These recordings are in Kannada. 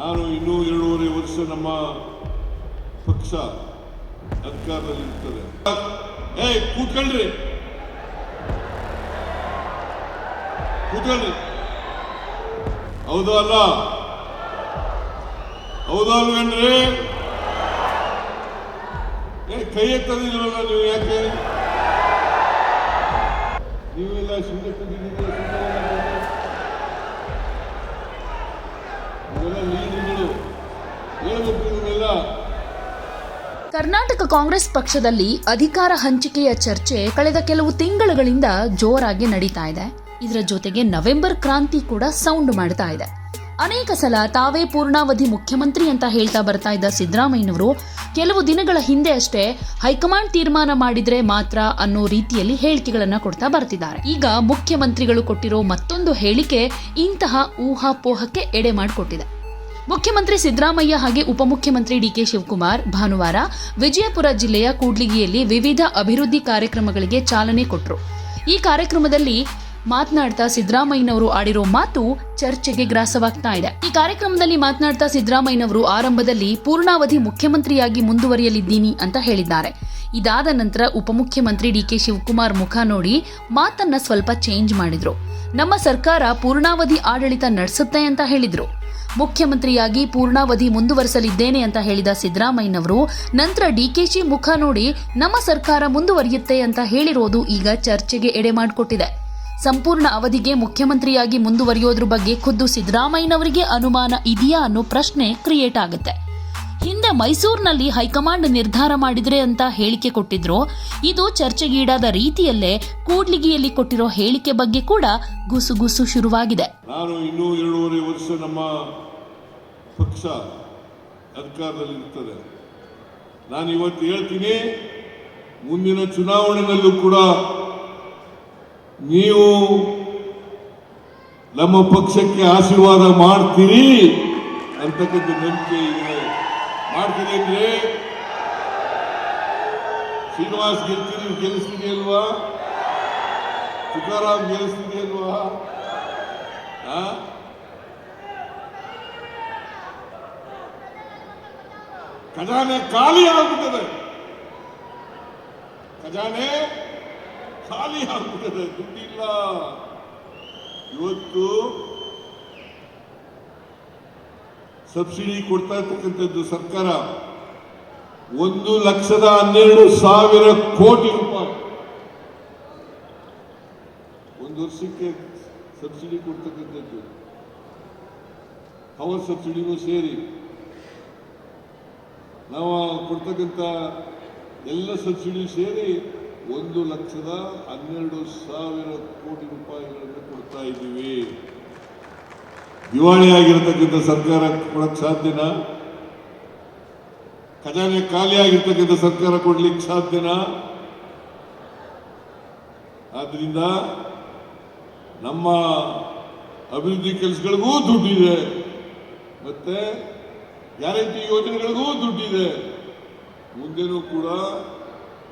ನಾನು ಇನ್ನೂ ಎರಡೂವರೆ ವರ್ಷ ನಮ್ಮ ಪಕ್ಷ ಅಧಿಕಾರದಲ್ಲಿರ್ತದೆ ಏಯ್, ಕೂತ್ಕೊಳ್ರಿ. ಕೂತ್ಕೊಳ್ರಿ. ಹೌದು ಅಲ್ಲ? ಹೌದು ಅಲ್ವೇನ್ರಿ ಏ ಕೈ ಎತ್ತದಿಲ್ವಲ್ಲ ನೀವು ಯಾಕೆ? ನೀವೆಲ್ಲ ಸುಮ್ಮನೆ ಕೂತಿದ್ದೀರಿ ಇವೆಲ್ಲ ಲೀಡರ್ಗಳು ಹೇಳ್ಬೇಕು ಇದನ್ನೆಲ್ಲ ಕರ್ನಾಟಕ ಕಾಂಗ್ರೆಸ್ ಪಕ್ಷದಲ್ಲಿ ಅಧಿಕಾರ ಹಂಚಿಕೆಯ ಚರ್ಚೆ ಕಳೆದ ಕೆಲವು ತಿಂಗಳುಗಳಿಂದ ಜೋರಾಗಿ ನಡೀತಾ ಇದೆ. ಇದರ ಜೊತೆಗೆ ನವೆಂಬರ್ ಕ್ರಾಂತಿ ಕೂಡ ಸೌಂಡ್ ಮಾಡ್ತಾ ಇದೆ. ಅನೇಕ ಸಲ ತಾವೇ ಪೂರ್ಣಾವಧಿ ಮುಖ್ಯಮಂತ್ರಿ ಅಂತ ಹೇಳ್ತಾ ಬರ್ತಾ ಇದ್ದ ಸಿದ್ದರಾಮಯ್ಯನವರು ಕೆಲವು ದಿನಗಳ ಹಿಂದೆ ಅಷ್ಟೇ ಹೈಕಮಾಂಡ್ ತೀರ್ಮಾನ ಮಾಡಿದ್ರೆ ಮಾತ್ರ ಅನ್ನೋ ರೀತಿಯಲ್ಲಿ ಹೇಳಿಕೆಗಳನ್ನು ಕೊಡ್ತಾ ಬರ್ತಿದ್ದಾರೆ. ಈಗ ಮುಖ್ಯಮಂತ್ರಿಗಳು ಕೊಟ್ಟಿರೋ ಮತ್ತೊಂದು ಹೇಳಿಕೆ ಇಂತಹ ಊಹಾಪೋಹಕ್ಕೆ ಎಡೆ ಮಾಡಿಕೊಟ್ಟಿದೆ. ಮುಖ್ಯಮಂತ್ರಿ ಸಿದ್ದರಾಮಯ್ಯ ಹಾಗೆ ಉಪಮುಖ್ಯಮಂತ್ರಿ ಡಿಕೆ ಶಿವಕುಮಾರ್ ಭಾನುವಾರ ವಿಜಯಪುರ ಜಿಲ್ಲೆಯ ಕೂಡ್ಲಿಗಿಯಲ್ಲಿ ವಿವಿಧ ಅಭಿವೃದ್ಧಿ ಕಾರ್ಯಕ್ರಮಗಳಿಗೆ ಚಾಲನೆ ಕೊಟ್ಟರು ಈ ಕಾರ್ಯಕ್ರಮದಲ್ಲಿ ಮಾತನಾಡ್ತಾ ಸಿದ್ದರಾಮಯ್ಯನವರು ಆಡಿರೋ ಮಾತು ಚರ್ಚೆಗೆ ಗ್ರಾಸವಾಗ್ತಾ ಇದೆ. ಈ ಕಾರ್ಯಕ್ರಮದಲ್ಲಿ ಮಾತನಾಡ್ತಾ ಸಿದ್ದರಾಮಯ್ಯನವರು ಆರಂಭದಲ್ಲಿ ಪೂರ್ಣಾವಧಿ ಮುಖ್ಯಮಂತ್ರಿಯಾಗಿ ಮುಂದುವರಿಯಲಿದ್ದೀನಿ ಅಂತ ಹೇಳಿದ್ದಾರೆ. ಇದಾದ ನಂತರ ಉಪಮುಖ್ಯಮಂತ್ರಿ ಡಿಕೆ ಶಿವಕುಮಾರ್ ಮುಖ ನೋಡಿ ಮಾತನ್ನ ಸ್ವಲ್ಪ ಚೇಂಜ್ ಮಾಡಿದ್ರು. ನಮ್ಮ ಸರ್ಕಾರ ಪೂರ್ಣಾವಧಿ ಆಡಳಿತ ನಡೆಸುತ್ತೆ ಅಂತ ಹೇಳಿದ್ರು. ಮುಖ್ಯಮಂತ್ರಿಯಾಗಿ ಪೂರ್ಣಾವಧಿ ಮುಂದುವರಿಸಲಿದ್ದೇನೆ ಅಂತ ಹೇಳಿದ ಸಿದ್ದರಾಮಯ್ಯನವರು, ನಂತರ ಡಿಕೆಶಿ ಮುಖ ನೋಡಿ ನಮ್ಮ ಸರ್ಕಾರ ಮುಂದುವರಿಯುತ್ತೆ ಅಂತ ಹೇಳಿರೋದು ಈಗ ಚರ್ಚೆಗೆ ಎಡೆ ಮಾಡಿಕೊಟ್ಟಿದೆ. ಸಂಪೂರ್ಣ ಅವಧಿಗೆ ಮುಖ್ಯಮಂತ್ರಿಯಾಗಿ ಮುಂದುವರಿಯೋದ್ರ ಬಗ್ಗೆ ಖುದ್ದು ಸಿದ್ದರಾಮಯ್ಯನವರಿಗೆ ಅನುಮಾನ ಇದೆಯಾ ಅನ್ನೋ ಪ್ರಶ್ನೆ ಕ್ರಿಯೇಟ್ ಆಗುತ್ತೆ. ಮೈಸೂರಿನಲ್ಲಿ ಹೈಕಮಾಂಡ್ ನಿರ್ಧಾರ ಮಾಡಿದ್ರೆ ಅಂತ ಹೇಳಿಕೆ ಕೊಟ್ಟಿದ್ರು. ಇದು ಚರ್ಚೆಗೀಡಾದ ರೀತಿಯಲ್ಲೇ ಕೂಡ್ಲಿಗಿಯಲ್ಲಿ ಕೊಟ್ಟಿರೋ ಹೇಳಿಕೆ ಬಗ್ಗೆ ಕೂಡ ಗುಸುಗುಸು ಶುರುವಾಗಿದೆ. ನಾನು ಇನ್ನೂ ಎರಡೂವರೆ ವರ್ಷ ನಮ್ಮ ಪಕ್ಷ ಅಧಿಕಾರದಲ್ಲಿರ್ತದೆ ನಾನು ಇವತ್ತು ಹೇಳ್ತೀನಿ, ಮುಂದಿನ ಚುನಾವಣೆಯಲ್ಲೂ ಕೂಡ ನೀವು ನಮ್ಮ ಪಕ್ಷಕ್ಕೆ ಆಶೀರ್ವಾದ ಮಾಡ್ತೀರಿ ಅಂತಕ್ಕಂಥ ನಂಬಿಕೆ ಇದೆ. ಮಾಡ್ತೀರಿ ಅಂದ್ರೆ ಶ್ರೀನಿವಾಸ್ ಗೆಲ್ತೀರಿ ಗೆಲ್ಲಿಸ್ತಿದೆಯಲ್ವಾ ತುಕಾರಾಮ್ ಗೆಲ್ಲಿಸ್ತಿದೆಯಲ್ವಾ ಹಾ ಖಜಾನೆ ಖಾಲಿ ಆಗುತ್ತದೆ ಖಜಾನೆ ಖಾಲಿ ಆಗುತ್ತದೆ ದುಡ್ಡಿಲ್ಲ. ಇವತ್ತು ಸಬ್ಸಿಡಿ ಕೊಡ್ತಾ ಇರ್ತಕ್ಕಂಥದ್ದು ಸರ್ಕಾರ ಒಂದು ಲಕ್ಷದ ಹನ್ನೆರಡು ಸಾವಿರ ಕೋಟಿ ರೂಪಾಯಿ. ಒಂದು ವರ್ಷಕ್ಕೆ ಸಬ್ಸಿಡಿ ಕೊಡ್ತಕ್ಕಂಥದ್ದು. ಪವರ್ ಸಬ್ಸಿಡಿನೂ ಸೇರಿ. ನಾವು ಕೊಡ್ತಕ್ಕಂಥ ಎಲ್ಲ ಸಬ್ಸಿಡಿ ಸೇರಿ ಒಂದು ಲಕ್ಷದ ಹನ್ನೆರಡು ಸಾವಿರ ಕೋಟಿ ರೂಪಾಯಿಗಳನ್ನು ಕೊಡ್ತಾ ಇದ್ದೀವಿ. ದಿವಾಳಿ ಆಗಿರತಕ್ಕಂಥ ಸರ್ಕಾರ ಕೊಡಕ್ಕೆ ಸಾಧ್ಯನಾ? ಖಜಾನೆ ಖಾಲಿ ಆಗಿರ್ತಕ್ಕಂಥ ಸರ್ಕಾರ ಕೊಡ್ಲಿಕ್ಕೆ ಸಾಧ್ಯನಾ? ಆದ್ರಿಂದ ನಮ್ಮ ಅಭಿವೃದ್ಧಿ ಕೆಲಸಗಳಿಗೂ ದುಡ್ಡಿದೆ. ಮತ್ತೆ ಗ್ಯಾರಂಟಿ ಯೋಜನೆಗಳಿಗೂ ದುಡ್ಡಿದೆ. ಮುಂದೆನೂ ಕೂಡ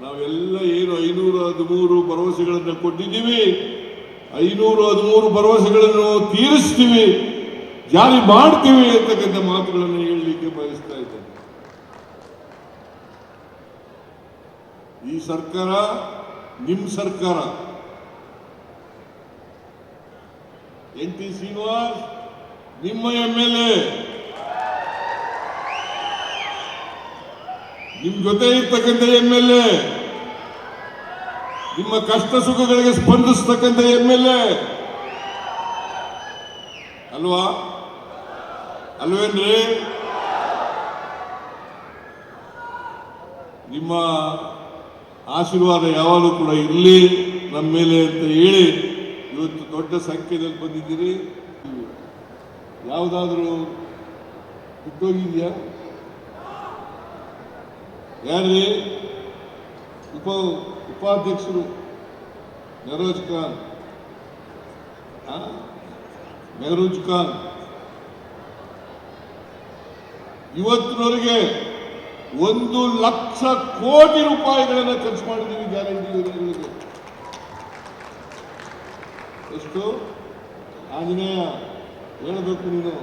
ನಾವೆಲ್ಲ ಏನು ಐನೂರ ಹದಿಮೂರು ಭರವಸೆಗಳನ್ನು ಕೊಟ್ಟಿದ್ದೀವಿ. ಐನೂರ ಹದಿಮೂರು ಭರವಸೆಗಳನ್ನು ತೀರಿಸ್ತೀವಿ. ಜಾರಿ ಮಾಡ್ತೀವಿ ಅಂತಕ್ಕಂಥ ಮಾತುಗಳನ್ನು ಹೇಳಲಿಕ್ಕೆ ಬಯಸ್ತಾ ಇದ್ದೇನೆ. ಈ ಸರ್ಕಾರ ನಿಮ್ಮ ಸರ್ಕಾರ. ಎನ್ ಟಿ ಶ್ರೀನಿವಾಸ್, ನಿಮ್ಮ ಎಂ ಎಲ್ ಎ. ನಿಮ್ ಜೊತೆ ಇರ್ತಕ್ಕಂಥ ಎಂ ಎಲ್ ಎ. ನಿಮ್ಮ ಕಷ್ಟ ಸುಖಗಳಿಗೆ ಸ್ಪಂದಿಸ್ತಕ್ಕಂಥ ಎಂ ಎಲ್ ಎ. ಅಲ್ವಾ? ಅಲ್ವೇನ್ರಿ? ನಿಮ್ಮ ಆಶೀರ್ವಾದ ಯಾವಾಗಲೂ ಕೂಡ ಇರಲಿ. ನಮ್ಮ ಮೇಲೆ ಅಂತ ಹೇಳಿ ಇವತ್ತು ದೊಡ್ಡ ಸಂಖ್ಯೆಯಲ್ಲಿ ಬಂದಿದ್ದೀರಿ. ಯಾವುದಾದ್ರೂ ಬಿಟ್ಟೋಗಿದೆಯಾ ಯಾರ್ರಿ? ಉಪ ಉಪಾಧ್ಯಕ್ಷರು? ನೆರೋಜ್ ಖಾನ್. ಆ? ಮೆಹರೂಜ್ ಖಾನ್. ಇವತ್ತಿನವರೆಗೆ ಒಂದು ಲಕ್ಷ ಕೋಟಿ ರೂಪಾಯಿಗಳನ್ನು ಖರ್ಚು ಮಾಡಿದ್ದೀವಿ ಗ್ಯಾರಂಟಿ ಯೋಜನೆಗಳಿಗೆ. ಎಷ್ಟು? ಆಂಜನೇಯ, ಹೇಳಬೇಕು ನೀನು.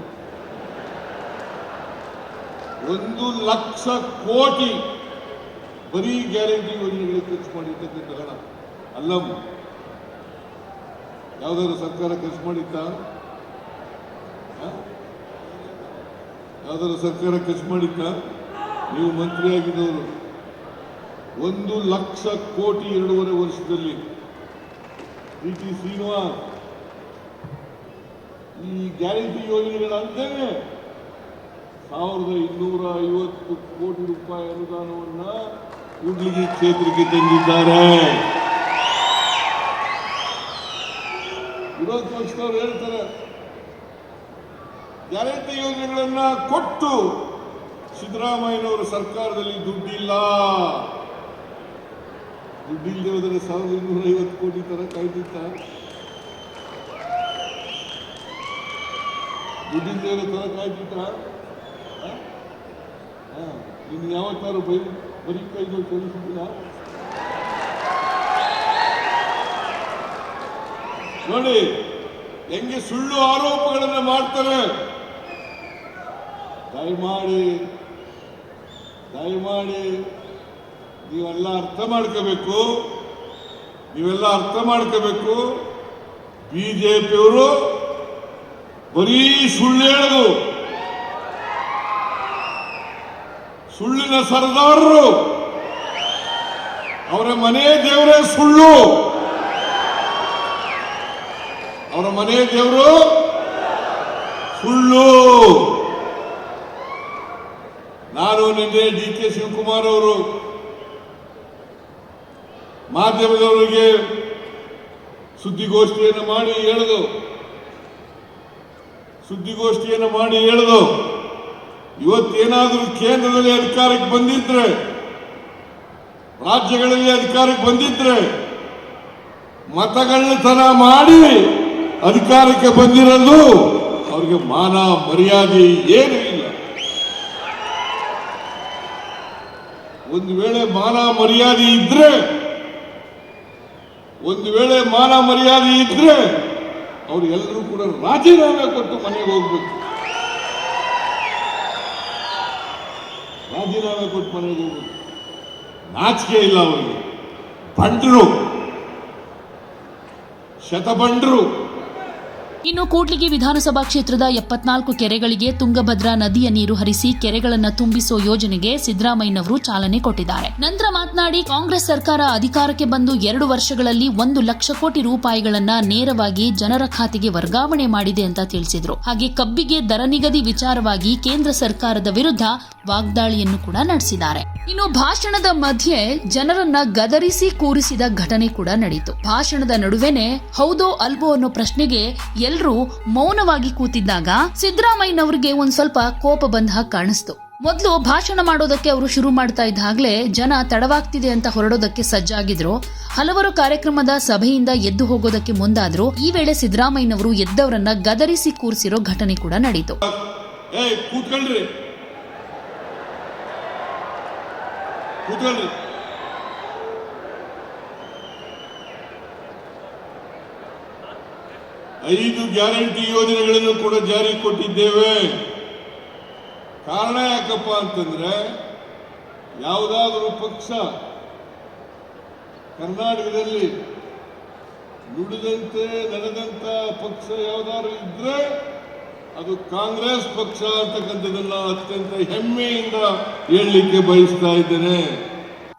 ಒಂದು ಲಕ್ಷ ಕೋಟಿ ಬರೀ ಗ್ಯಾರಂಟಿ ಯೋಜನೆಗಳಿಗೆ ಖರ್ಚು ಮಾಡಿರ್ತಕ್ಕಂಥ ಹಣ. ಅಲ್ಲಮ್ಮ ಯಾವ್ದಾದ್ರು ಸರ್ಕಾರ ಖರ್ಚು ಮಾಡಿತ್ತ? ಯಾವ್ದಾದ್ರು ಸರ್ಕಾರ ಖರ್ಚು ಮಾಡಿತ್ತ? ನೀವು ಮಂತ್ರಿ ಆಗಿದ್ದವರು ಒಂದು ಲಕ್ಷ ಕೋಟಿ ಎರಡೂವರೆ ವರ್ಷದಲ್ಲಿ. ಡಿ ಟಿ ಶ್ರೀನಿವಾಸ್, ಈ ಗ್ಯಾರಂಟಿ ಯೋಜನೆಗಳಂತೆಯೇ ಸಾವಿರದ ಇನ್ನೂರ ಐವತ್ತು ಕೋಟಿ ರೂಪಾಯಿ ಅನುದಾನವನ್ನ ಕೂಡ್ಲಿಗಿ ಕ್ಷೇತ್ರಕ್ಕೆ ತಂದಿದ್ದಾರೆ. ವಿರೋಧ ಪಕ್ಷದವರು ಹೇಳ್ತಾರೆ ಗ್ಯಾರಂಟಿ ಯೋಜನೆಗಳನ್ನ ಕೊಟ್ಟು ಸಿದ್ದರಾಮಯ್ಯನವರು ಸರ್ಕಾರದಲ್ಲಿ ದುಡ್ಡಿಲ್ಲ. ದುಡ್ಡಿಲ್ಲದೆ ಹೋದರೆ ಸಾವಿರದ ಇನ್ನೂರ ಐವತ್ತು ಕೋಟಿ ತರ ಕಾಯ್ದಿತ್ತ ದುಡ್ಡಿಲ್ಲದೆ ಇರೋ ತರ ಕಾಯ್ದಿತ್ತ ಇನ್ನು ಯಾವತ್ತಾರು ಬೈ, ಬರೀ ಕೈದು ಕಲಿಸಿಲ್ಲ ನೋಡಿ, ಹೆಂಗೆ ಸುಳ್ಳು ಆರೋಪಗಳನ್ನು ಮಾಡ್ತಾರೆ. ದಯಮಾಡಿ ದಯಮಾಡಿ ನೀವೆಲ್ಲ ಅರ್ಥ ಮಾಡ್ಕೋಬೇಕು. ನೀವೆಲ್ಲ ಅರ್ಥ ಮಾಡ್ಕೋಬೇಕು. ಬಿ ಜೆ ಪಿಯವರು ಬರೀ ಸುಳ್ಳು ಹೇಳೋದು. ಸುಳ್ಳಿನ ಸರದಾರರು ಅವರ ಮನೆ ದೇವರೇ ಸುಳ್ಳು. ಅವರ ಮನೆ ದೇವರು ಸುಳ್ಳು. ನಾನು ನಿನ್ನೆ ಡಿ ಕೆ ಶಿವಕುಮಾರ್ ಅವರು. ಮಾಧ್ಯಮದವರಿಗೆ ಸುದ್ದಿಗೋಷ್ಠಿಯನ್ನು ಮಾಡಿ ಹೇಳಿದು. ಸುದ್ದಿಗೋಷ್ಠಿಯನ್ನು ಮಾಡಿ ಹೇಳಿದು. ಇವತ್ತೇನಾದರೂ ಕೇಂದ್ರದಲ್ಲಿ ಅಧಿಕಾರಕ್ಕೆ ಬಂದಿದ್ರೆ, ರಾಜ್ಯಗಳಲ್ಲಿ ಅಧಿಕಾರಕ್ಕೆ ಬಂದಿದ್ರೆ ಮತಗಳ್ಳತನ ಮಾಡಿ ಅಧಿಕಾರಕ್ಕೆ ಬಂದಿರಲು ಅವ್ರಿಗೆ ಮಾನ ಮರ್ಯಾದೆ ಏನೂ ಇಲ್ಲ ಒಂದು ವೇಳೆ ಮಾನ ಮರ್ಯಾದೆ ಇದ್ರೆ, ಒಂದು ವೇಳೆ ಮಾನ ಮರ್ಯಾದೆ ಇದ್ರೆ, ಅವ್ರು ಎಲ್ಲರೂ ಕೂಡ ರಾಜೀನಾಮೆ ಕೊಟ್ಟು ಮನೆಗೆ ಹೋಗ್ಬೇಕು. ರಾಜೀನಾಮೆ ಕೊಟ್ಟು ಮನೆಗೆ ಹೋಗ್ಬೇಕು. ನಾಚಿಕೆ ಇಲ್ಲ ಅವರಿಗೆ. ಬಂಡ್ರು ಶತಬಂಡ್ರು ಇನ್ನು ಕೂಡ್ಲಿಗಿ ವಿಧಾನಸಭಾ ಕ್ಷೇತ್ರದ ಎಪ್ಪತ್ನಾಲ್ಕು ಕೆರೆಗಳಿಗೆ ತುಂಗಭದ್ರಾ ನದಿಯ ನೀರು ಹರಿಸಿ ಕೆರೆಗಳನ್ನು ತುಂಬಿಸೋ ಯೋಜನೆಗೆ ಸಿದ್ದರಾಮಯ್ಯನವರು ಚಾಲನೆ ಕೊಟ್ಟಿದ್ದಾರೆ. ನಂತರ ಮಾತನಾಡಿ ಕಾಂಗ್ರೆಸ್ ಸರ್ಕಾರ ಅಧಿಕಾರಕ್ಕೆ ಬಂದು ಎರಡು ವರ್ಷಗಳಲ್ಲಿ ಒಂದು ಲಕ್ಷ ಕೋಟಿ ರೂಪಾಯಿಗಳನ್ನ ನೇರವಾಗಿ ಜನರ ಖಾತೆಗೆ ವರ್ಗಾವಣೆ ಮಾಡಿದೆ ಅಂತ ತಿಳಿಸಿದ್ರು. ಹಾಗೆ ಕಬ್ಬಿಗೆ ದರ ನಿಗದಿ ವಿಚಾರವಾಗಿ ಕೇಂದ್ರ ಸರ್ಕಾರದ ವಿರುದ್ಧ ವಾಗ್ದಾಳಿಯನ್ನು ಕೂಡ ನಡೆಸಿದ್ದಾರೆ. ಇನ್ನು ಭಾಷಣದ ಮಧ್ಯೆ ಜನರನ್ನ ಗದರಿಸಿ ಕೂರಿಸಿದ ಘಟನೆ ಕೂಡ ನಡೆಯಿತು ಭಾಷಣದ ನಡುವೆನೆ ಹೌದೋ ಅಲ್ವೋ ಅನ್ನೋ ಪ್ರಶ್ನೆಗೆ ಎಲ್ರೂ ಮೌನವಾಗಿ ಕೂತಿದ್ದಾಗ ಸಿದ್ದರಾಮಯ್ಯನವರಿಗೆ ಒಂದ್ ಸ್ವಲ್ಪ ಕೋಪ ಬಂದ ಹಾಗೆ ಕಾಣಿಸ್ತು. ಮೊದಲು ಭಾಷಣ ಮಾಡೋದಕ್ಕೆ ಅವರು ಶುರು ಮಾಡ್ತಾ ಇದ್ದಾಗಲೇ ಜನ ತಡವಾಗ್ತಿದೆ ಅಂತ ಹೊರಡೋದಕ್ಕೆ ಸಜ್ಜಾಗಿದ್ರು. ಹಲವರು ಕಾರ್ಯಕ್ರಮದ ಸಭೆಯಿಂದ ಎದ್ದು ಹೋಗೋದಕ್ಕೆ ಮುಂದಾದ್ರು ಈ ವೇಳೆ ಸಿದ್ದರಾಮಯ್ಯನವರು ಎದ್ದವರನ್ನ ಗದರಿಸಿ ಕೂರಿಸಿರೋ ಘಟನೆ ಕೂಡ ನಡೀತು. ಕೂತ್ಕೊಳ್ರಿ. ಐದು ಗ್ಯಾರಂಟಿ ಯೋಜನೆಗಳನ್ನು ಕೂಡ ಜಾರಿ ಕೊಟ್ಟಿದ್ದೇವೆ. ಕಾರಣ ಯಾಕಪ್ಪ ಅಂತಂದ್ರೆ ಯಾವುದಾದರೂ ಪಕ್ಷ ಕರ್ನಾಟಕದಲ್ಲಿ ನುಡಿದಂತೆ ನಡೆದಂತ ಪಕ್ಷ ಯಾವ್ದಾದ್ರು ಇದ್ರೆ ಅದು ಕಾಂಗ್ರೆಸ್ ಪಕ್ಷ ಅಂತಕ್ಕಂಥದ್ದನ್ನ ಅತ್ಯಂತ ಹೆಮ್ಮೆಯಿಂದ ಹೇಳಲಿಕ್ಕೆ ಬಯಸ್ತಾ ಇದ್ದೇನೆ.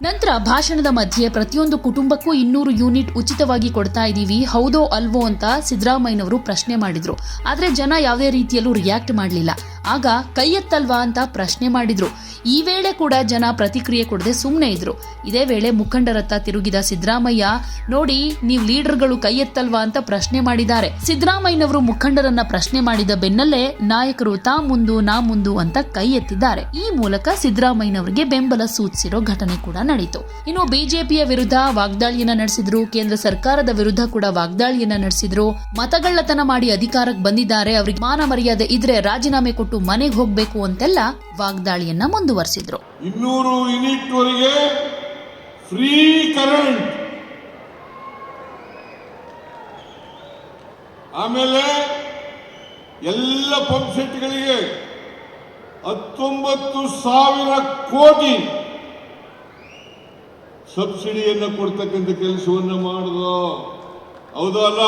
ನಂತರ ಭಾಷಣದ ಮಧ್ಯೆ ಪ್ರತಿಯೊಂದು ಕುಟುಂಬಕ್ಕೂ ಇನ್ನೂರು ಯೂನಿಟ್ ಉಚಿತವಾಗಿ ಕೊಡ್ತಾ ಇದ್ದೀವಿ ಹೌದೋ ಅಲ್ವೋ ಅಂತ ಸಿದ್ದರಾಮಯ್ಯನವರು ಪ್ರಶ್ನೆ ಮಾಡಿದ್ರು. ಆದರೆ ಜನ ಯಾವುದೇ ರೀತಿಯಲ್ಲೂ ರಿಯಾಕ್ಟ್ ಮಾಡಲಿಲ್ಲ. ಆಗ ಕೈ ಎತ್ತಲ್ವಾ ಅಂತ ಪ್ರಶ್ನೆ ಮಾಡಿದ್ರು. ಈ ವೇಳೆ ಕೂಡ ಜನ ಪ್ರತಿಕ್ರಿಯೆ ಕೊಡದೆ ಸುಮ್ಮನೆ ಇದ್ರು. ಇದೇ ವೇಳೆ ಮುಖಂಡರತ್ತ ತಿರುಗಿದ ಸಿದ್ದರಾಮಯ್ಯ, ನೋಡಿ, ನೀವು ಲೀಡರ್ಗಳು ಕೈ ಎತ್ತಲ್ವಾ ಅಂತ ಪ್ರಶ್ನೆ ಮಾಡಿದ್ದಾರೆ. ಸಿದ್ದರಾಮಯ್ಯನವರು ಮುಖಂಡರನ್ನ ಪ್ರಶ್ನೆ ಮಾಡಿದ ಬೆನ್ನಲ್ಲೇ ನಾಯಕರು ತಾ ಮುಂದು, ನಾ ಮುಂದು ಅಂತ ಕೈ ಎತ್ತಿದ್ದಾರೆ ಈ ಮೂಲಕ ಸಿದ್ದರಾಮಯ್ಯನವರಿಗೆ ಬೆಂಬಲ ಸೂಚಿಸಿರೋ ಘಟನೆ ಕೂಡ ನಡೆಯಿತು ಇನ್ನು ಬಿಜೆಪಿಯ ವಿರುದ್ಧ ವಾಗ್ದಾಳಿಯನ್ನ ನಡೆಸಿದ್ರು, ಕೇಂದ್ರ ಸರ್ಕಾರದ ವಿರುದ್ಧ ಕೂಡ ವಾಗ್ದಾಳಿಯನ್ನ ನಡೆಸಿದ್ರು. ಮತಗಳ್ಳತನ ಮಾಡಿ ಅಧಿಕಾರಕ್ಕೆ ಬಂದಿದ್ದಾರೆ. ಅವರಿಗೆ ಮಾನ ಮರ್ಯಾದೆ ಇದ್ರೆ ರಾಜೀನಾಮೆ ಕೊಟ್ಟು ಮನೆಗೆ ಹೋಗ್ಬೇಕು ಅಂತೆಲ್ಲ ವಾಗ್ದಾಳಿಯನ್ನ ಮುಂದುವರೆಸಿದ್ರು. ಇನ್ನೂರು ಯೂನಿಟ್ ವರೆಗೆ ಫ್ರೀ ಕರೆಂಟ್. ಆಮೇಲೆ ಎಲ್ಲ ಪಂಪ್ ಸೆಟ್ಗಳಿಗೆ ಹತ್ತೊಂಬತ್ತು ಸಾವಿರ ಕೋಟಿ ಸಬ್ಸಿಡಿಯನ್ನು ಕೊಡ್ತಕ್ಕಂಥ ಕೆಲಸವನ್ನ ಮಾಡುದ. ಹೌದಲ್ಲ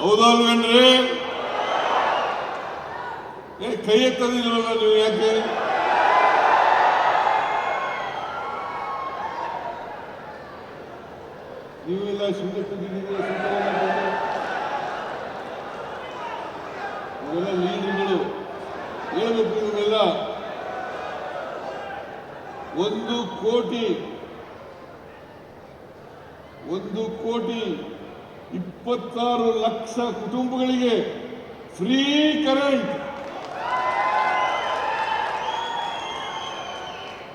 ಹೌದಲ್ವೇನ್ರಿ? ಏ, ಕೈ ಎತ್ತದಿಲ್ವಲ್ಲ ನೀವು ಯಾಕೆ? ನೀವೆಲ್ಲ ಸುಮ್ಮನೆ ಕೂತಿದ್ದೀರಿ? ಇವೆಲ್ಲ ಲೀಡರ್ಗಳು ಇದನ್ನೆಲ್ಲ ಒಂದು ಕೋಟಿ. ಒಂದು ಕೋಟಿ ಇಪ್ಪತ್ತಾರು ಲಕ್ಷ ಕುಟುಂಬಗಳಿಗೆ ಫ್ರೀ ಕರೆಂಟ್.